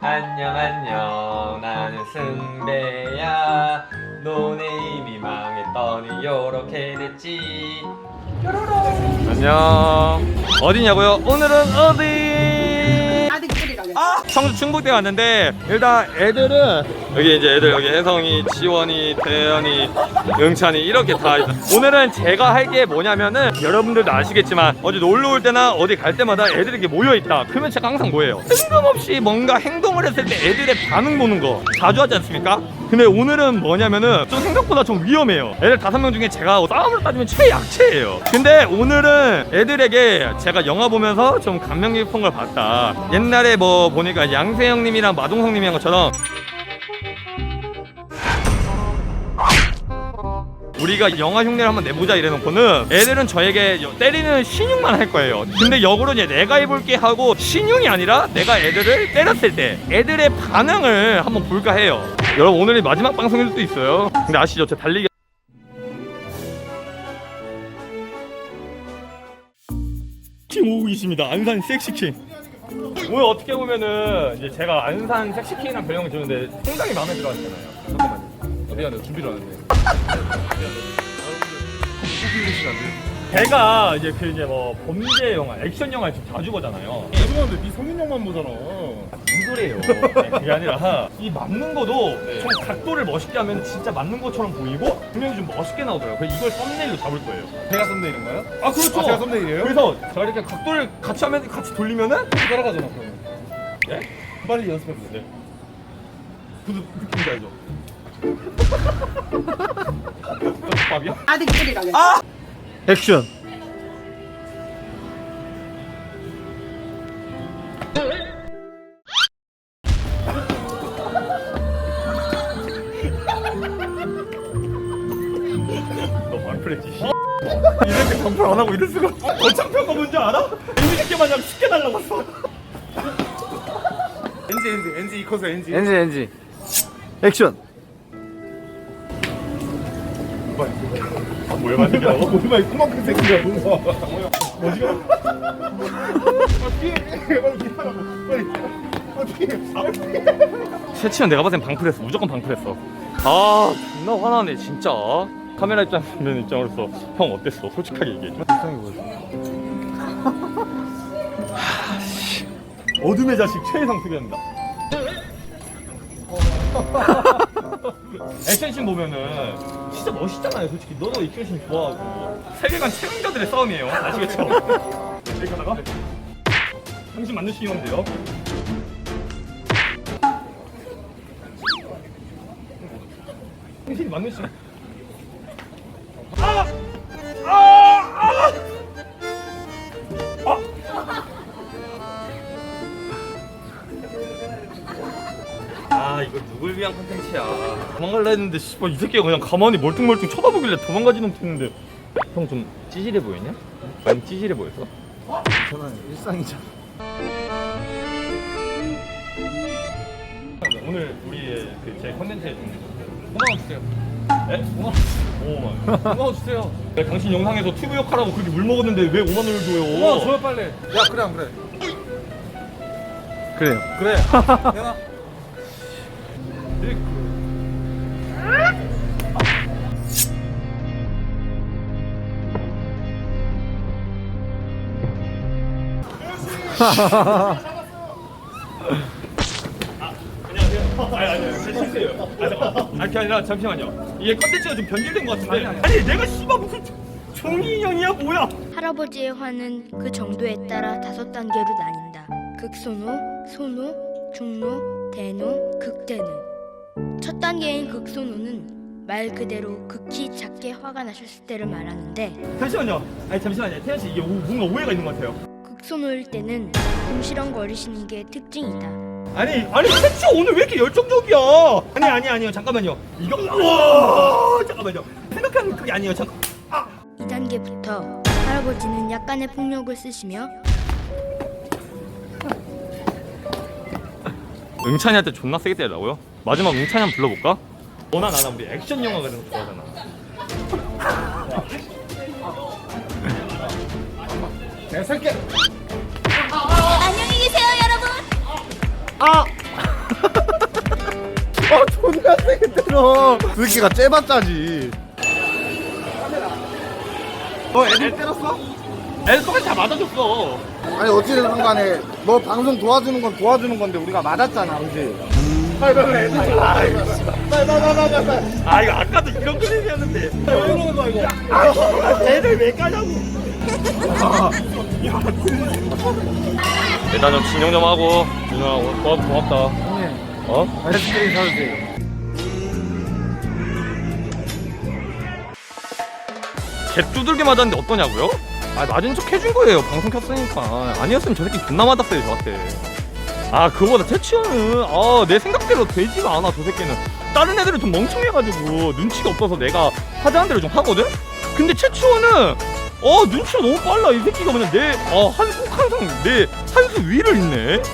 안녕 안녕. 나는 승배야. 노네임이 망했더니 요렇게 됐지. 뾰로롱 안녕. 어디냐고요? 오늘은 어디? 아들끼리라고 아 청주 충북대 왔는데 일단 애들은 여기 이제 애들 여기 혜성이, 지원이, 태연이, 응찬이 이렇게 다 있어. 오늘은 제가 할 게 뭐냐면은 여러분들도 아시겠지만 어디 놀러 올 때나 어디 갈 때마다 애들이 이렇게 모여 있다. 그러면 제가 항상 뭐예요? 뜬금없이 뭔가 행동을 했을 때 애들의 반응 보는 거 자주 하지 않습니까? 근데 오늘은 뭐냐면은 좀 생각보다 좀 위험해요. 애들 다섯 명 중에 제가 싸움으로 따지면 최약체예요. 근데 오늘은 애들에게 제가 영화 보면서 좀 감명 깊은 걸 봤다. 옛날에 뭐 보니까 양세형님이랑 마동석님이 한 것처럼 우리가 영화 흉내를 한번 내보자 이래놓고는 애들은 저에게 여- 때리는 신용만 할 거예요. 근데 역으로 이제 내가 해볼게 하고 신용이 아니라 내가 애들을 때렸을 때 애들의 반응을 한번 볼까 해요. 여러분 오늘이 마지막 방송일 수도 있어요. 근데 아시죠? 저 달리기 킹 오고 있습니다. 안산 섹시킹. 오늘 어떻게 보면은 이제 제가 안산 섹시킹이라는 별명을 주는데 상당히 마음에 들어하시잖아요. 잠깐만요. 미안해 준비를 안 했네 제가 이제 그 이제 뭐 범죄 영화, 액션 영화 좀 자주 보잖아요. 죄송한데 네 성인용만 보잖아 무슨 소리예요? 아니, 그게 아니라 이 맞는 거도 좀 각도를 멋있게 하면 진짜 맞는 것처럼 보이고 분명히 좀 멋있게 나오더라고요. 그래서 이걸 썸네일로 잡을 거예요. 제가 썸네일인가요? 아 그렇죠. 아, 제가 썸네일이에요? 그래서 제가 이렇게 각도를 같이 하면 같이 돌리면은 따라가잖아 그러면 네? 빨리 연습해보세요 네. 그 느낌이 알죠? 밥이야? 아들끼리라고 액션. 너 방풀했지. 이렇게 방풀 안 하고 이럴 수가. 더 창피한 거 뭔지 알아? 이 새끼 마냥 쉽게 날라갔어. NG NG NG 이커서 NG 엔지 엔지 액션 뭘 만들냐고? 뭐야 그만큼 새끼야 뭔가 뭐지가 어떻게 빨리 기다려고 빨리 어떻게 채치는 내가 봤을 땐 방풀했어. 무조건 방풀했어. 아, 존나 화나네, 진짜. 카메라 입장 면 입장으로서 형 어땠어? 솔직하게 얘기해. 어둠의 자식 최혜성 특이합니다. 액션씬 보면은 진짜 멋있잖아요, 솔직히. 너도 액션씬 좋아하고. 세계관 최강자들의 싸움이에요. 아시겠죠? 이렇게 하다가 당신 신이면 돼요. 당신이. 아! 아 이거 누굴 위한 컨텐츠야 도망갈라 했는데 씨발 이 새끼가 그냥 가만히 멀뚱멀뚱 쳐다보길래 도망가지는 못했는데 형 좀 찌질해 보이냐? 많이 찌질해 보였어? 저는 일상이잖아 오늘 우리의 그제 컨텐츠에 좀 5만 원 주세요 에? 5만 원? 5만 5만 원 주세요 야, 당신 영상에서 튜브 역할하고 그렇게 물 먹었는데 왜 5만 원을 줘요? 어 줘요 빨리 야 그래 안 그래 그래요 그래 내가. 아 그게 아니라 잠시만요. 이게 컨텐츠가 좀 변질된 것 같은데. 아니, 내가 씨발 무슨 종이 인형이야 뭐야? 할아버지의 화는 그 정도에 따라 다섯 단계로 나뉜다. 극소노, 소노, 중노, 대노, 극대노. 첫 단계인 극소노는 말 그대로 극히 작게 화가 나셨을 때를 말하는데 잠시만요. 아니 잠시만요. 태연 씨 이게 오- 뭔가 오해가 있는 것 같아요. 극소노일 때는 궁시렁거리시는 게 특징이다. 아니 아니 태치 오늘 왜 이렇게 열정적이야? 아니 아니 아니요 잠깐만요. 이거 와 잠깐만요. 생각하는 그게 아니에요. 잠깐. 아 2단계부터 할아버지는 약간의 폭력을 쓰시며 응찬이한테 존나 세게 때리라고요? 마지막 응찬이 한번 불러볼까? 너나 나나 우리 액션 영화 같은 거 좋아하잖아. 내가 살게 안녕히 계세요 여러분. 아 아 존나 세게 때려 그 새끼가 째봤자지 너 애들 때렸어? 애들 똑같이 다 맞아줬어 아니 어찌됐든 간에 너 방송 도와주는 건 도와주는 건데 우리가 맞았잖아 그지? 아 이거 아까도 이런 그림이었는데. 왜 이러는 거야 이거 아 애들 왜 까냐고. 일단 좀 진정 좀 하고. 누나 오늘 도와서 고맙다. 어? 아이스크림 사주세요 개 두들겨 맞았는데 어떠냐고요? 아 맞은 척 해준 거예요 방송 켰으니까. 아니었으면 저 새끼 존나 맞았어요 저한테 아 그거보다 태치원은 아내 생각대로 되지가 않아 저 새끼는. 다른 애들은 좀 멍청해가지고 눈치가 없어서 내가 하자는 대로 좀 하거든? 근데 채치원은 어 눈치가 너무 빨라. 이 새끼가 그냥 내 어한꼭 항상 내 한 수 위를 있네